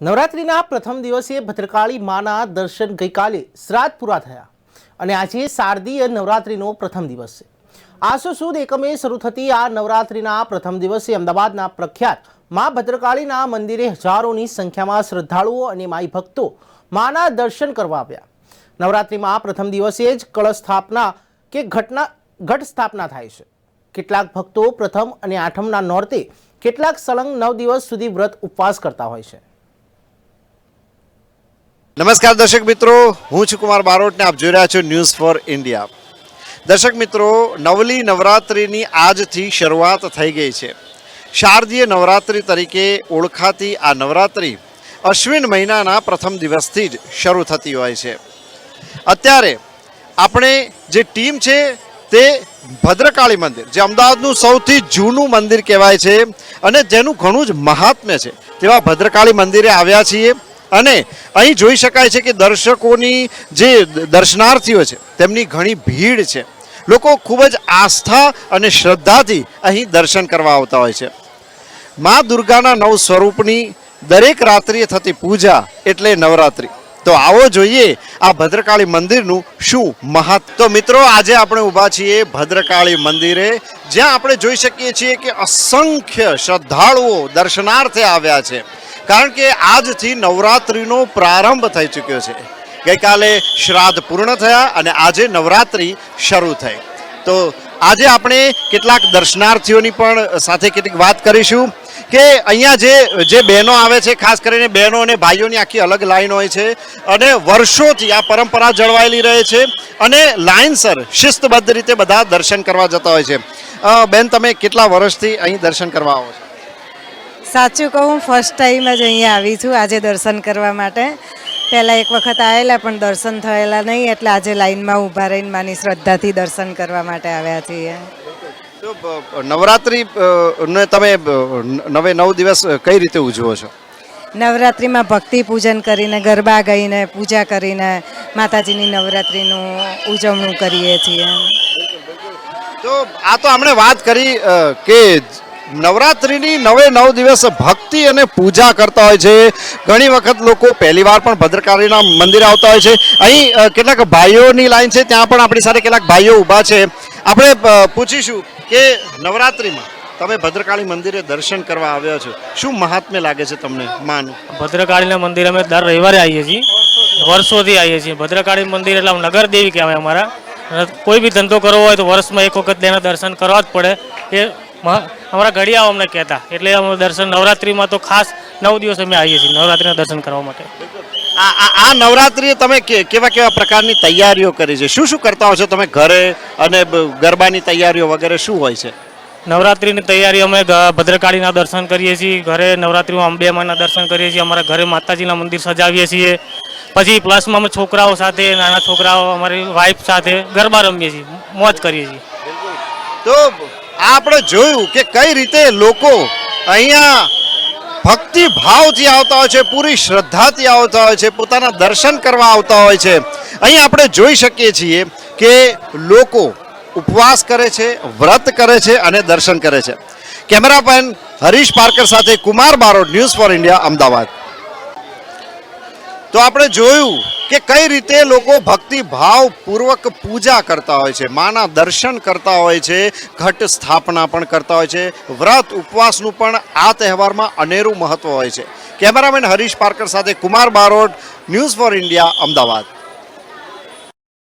નવરાત્રિના પ્રથમ દિવસે ભદ્રકાળી માના દર્શન ગઈકાલે શ્રાદ્ધ પૂરા થયા અને આજે શારદીય નવરાત્રિનો પ્રથમ દિવસ છે. આસો સુદ એકમે શરૂ થતી આ નવરાત્રિના પ્રથમ દિવસે અમદાવાદના પ્રખ્યાત મા ભદ્રકાળીના મંદિરે હજારોની સંખ્યામાં શ્રદ્ધાળુઓ અને માઈ ભક્તો માના દર્શન કરવા આવ્યા. નવરાત્રિમાં પ્રથમ દિવસે જ કળશ સ્થાપના કે ઘટના, ઘટ સ્થાપના થાય છે. કેટલાક ભક્તો પ્રથમ અને આઠમના નોરતે કેટલાક સળંગ નવ દિવસ સુધી વ્રત ઉપવાસ કરતા હોય છે. નમસ્કાર દર્શક મિત્રો, હું છું કુમાર બારોટને આપ જોઈ રહ્યા છો ન્યૂઝ ફોર ઇન્ડિયા દર્શક મિત્રો, નવલી નવરાત્રિની આજથી શરૂઆત થઈ ગઈ છે. શારદીય નવરાત્રિ તરીકે ઓળખાતી આ નવરાત્રિ અશ્વિન મહિનાના પ્રથમ દિવસથી જ શરૂ થતી હોય છે. અત્યારે આપણે જે ટીમ છે તે ભદ્રકાળી મંદિર, જે અમદાવાદનું સૌથી જૂનું મંદિર કહેવાય છે અને જેનું ઘણું જ મહાત્મ્ય છે. તેવા ભદ્રકાળી મંદિરે આવ્યા છીએ. અને અહીં જોઈ શકાય છે કે દર્શકોની જે દર્શનાર્થીઓ છે, તેમની ઘણી ભીડ છે. લોકો ખૂબ જ આસ્થા અને શ્રદ્ધાથી અહીં દર્શન કરવા આવતા હોય છે. મા દુર્ગાના નવ સ્વરૂપની દરેક રાત્રિએ થતી પૂજા એટલે નવરાત્રિ. તો આવો જોઈએ આ ભદ્રકાળી મંદિરનું શું મહત્વ. તો મિત્રો, આજે આપણે ઊભા છીએ ભદ્રકાળી મંદિરે, જ્યાં આપણે જોઈ શકીએ છીએ કે અસંખ્ય શ્રદ્ધાળુઓ દર્શનાર્થે આવ્યા છે. કારણ કે આજથી નવરાત્રિનો પ્રારંભ થઈ ચૂક્યો છે. ગઈકાલે શ્રાદ્ધ પૂર્ણ થયા અને આજે નવરાત્રિ શરૂ થઈ. તો આજે આપણે કેટલાક દર્શનાર્થીઓની પણ સાથે કેટલીક વાત કરીશું કે અહીંયા જે જે બહેનો આવે છે, ખાસ કરીને બહેનો અને ભાઈઓની આખી અલગ લાઈન હોય છે અને વર્ષોથી આ પરંપરા જળવાયેલી રહે છે અને લાઇનસર શિસ્તબદ્ધ રીતે બધા દર્શન કરવા જતા હોય છે. બેન, તમે કેટલા વર્ષથી અહીં દર્શન કરવા આવો છો? સાચું કહું ફર્સ્ટ ટાઈમ જ અહીંયા આવી છું આજે દર્શન કરવા માટે. પહેલાં એક વખત આવેલા પણ દર્શન થયેલા નહીં એટલે આજે લાઈનમાં ઊભા રહીને માની શ્રદ્ધાથી દર્શન કરવા માટે આવ્યા છીએ. તો નવરાત્રિ ને તમે નવે નવ દિવસ કઈ રીતે ઉજવો છો? નવરાત્રિમાં ભક્તિ પૂજન કરીને ગરબા ગાઈને પૂજા કરીને માતાજીની નવરાત્રિનું ઉજવણું કરીએ છીએ. તો આ તો આપણે વાત કરી કે નવરાત્રિની નવે નવ દિવસ ભક્તિ અને પૂજા કરતા હોય છે. ઘણી વખત લોકો પહેલીવાર પણ ભદ્રકાળીના મંદિરે આવતા હોય છે. અહીં કેટલાક ભાઈઓની લાઈન છે, ત્યાં પણ આપણી સાથે કેટલાક ભાઈઓ ઊભા છે. આપણે પૂછીશું કે નવરાત્રિમાં તમે ભદ્રકાળી મંદિરે દર્શન કરવા આવ્યા છો. શું મહાત્મ્ય લાગે છે તમને? માન. ભદ્રકાળીના મંદિર અમે દર રવિવારે આવીએ છીએ. વર્ષોથી આવીએ છીએ. ભદ્રકાળી મંદિર એટલે નગર દેવી કહેવાય અમારા. કોઈ બી ધંધો કરવો હોય તો વર્ષમાં એક વખત તેના દર્શન કરવા જ પડે. એ અમારા ઘડિયાઓ અમને કહેતા. એટલે અમે દર્શન નવરાત્રિમાં તો ખાસ નવ દિવસ અમે આવીએ છીએ નવરાત્રિના દર્શન કરવા માટે. આ આ- નવરાત્રિએ તમે કેવા કેવા પ્રકારની તૈયારીઓ કરી છે? શું શું કરતા હો છો તમે ઘરે અને ગરબાની તૈયારીઓ વગેરે શું હોય છે? નવરાત્રિની તૈયારી અમે ભદ્રકાળીના દર્શન કરીએ છીએ. ઘરે નવરાત્રિમાં અંબે માના દર્શન કરીએ છીએ. અમારા ઘરે માતાજીના મંદિર સજાવીએ છીએ. પછી પ્લસમાં અમે છોકરાઓ સાથે નાના છોકરાઓ અમારી વાઈફ સાથે ગરબા રમીએ છીએ. મોજ કરીએ છીએ. તો આ આપણે જોયું કે કઈ રીતે લોકો અહીંયા ભક્તિ ભાવથી આવતા હોય છે, પૂરી શ્રદ્ધાથી આવતા હોય છે, પોતાના દર્શન કરવા આવતા હોય છે. અહીં આપણે જોઈ શકીએ છીએ કે લોકો ઉપવાસ કરે છે, વ્રત કરે છે અને દર્શન કરે છે. કેમેરામેન હરીશ પાર્કર સાથે Kumar Barot, News for India, Ahmedabad. તો આપણે જોયું કે કઈ રીતે લોકો ભક્તિ ભાવ પૂજા કરતા હોય છે, માના દર્શન કરતા હોય છે, ઘટ સ્થાપના પણ કરતા હોય છે, વ્રત ઉપવાસનું પણ આ તહેવારમાં અનેરું મહત્વ હોય છે. કેમેરામેન હરીશ પાર્કર સાથે Kumar Barot, News for India, Ahmedabad.